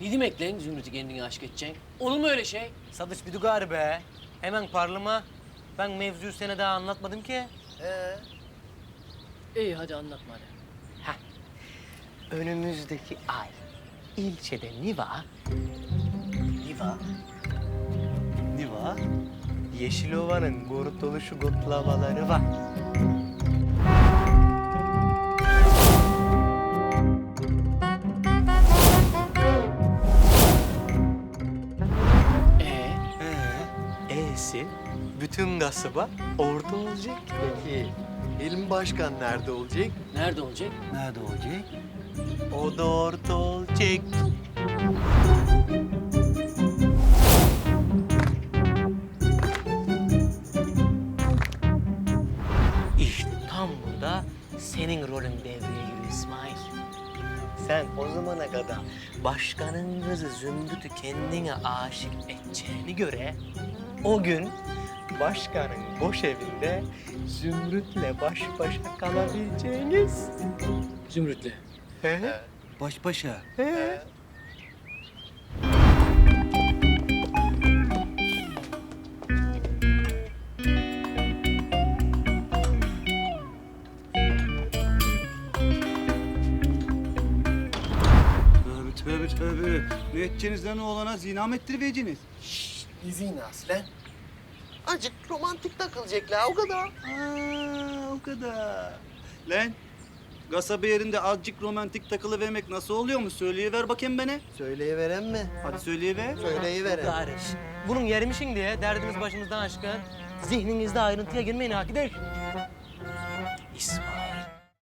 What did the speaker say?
demek lan Zümrüt'ü kendine aşık edeceksin? Olur mu öyle şey? Sadıç bir gari be. Hemen parlıma. Ben mevzuyu sana daha anlatmadım ki. Ee, İyi hadi anlatma hadi. Önümüzdeki ay ilçede Niva, Niva. Niva, Yeşilova'nın kurtuluşu kutlamaları var. E'si bütün kasaba orada olacak. Peki İlmi Başkan nerede olacak? nerede olacak? Nerede olacak? O da orada olacak. İşte tam burada senin rolün devreye giriyor İsmail. Sen o zamana kadar başkanın kızı Zümrüt'ü kendine aşık edeceğini göre o gün başkanın boş evinde Zümrüt'le baş başa kalabileceğiniz. Zümrüt'le. He? Baş başa. He? Tövbe tövbe lan oğlana? Zina mı ettiriveceksiniz? İzin lan. Azıcık romantik takılacaklar o kadar. Aa, o kadar. Lan kasaba yerinde azıcık romantik takılı vermek nasıl oluyor mu? Söyleyiver bakayım bana. Söyleyiveren mi? Hadi söyleyiver. Söyleyiveren. Kardeş, bunun yeri mi şimdi ya? Derdimiz başımızdan aşkın. Zihninizde ayrıntıya girmeyin arkadaş.